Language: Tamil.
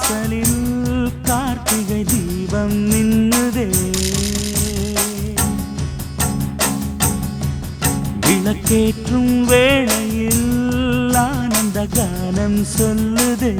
வாசலில் கார்த்திகை தீபம் நின்னுதே. விளக்கேற்றும் வேளையில் ஆனந்த கானம் சொல்லுதே.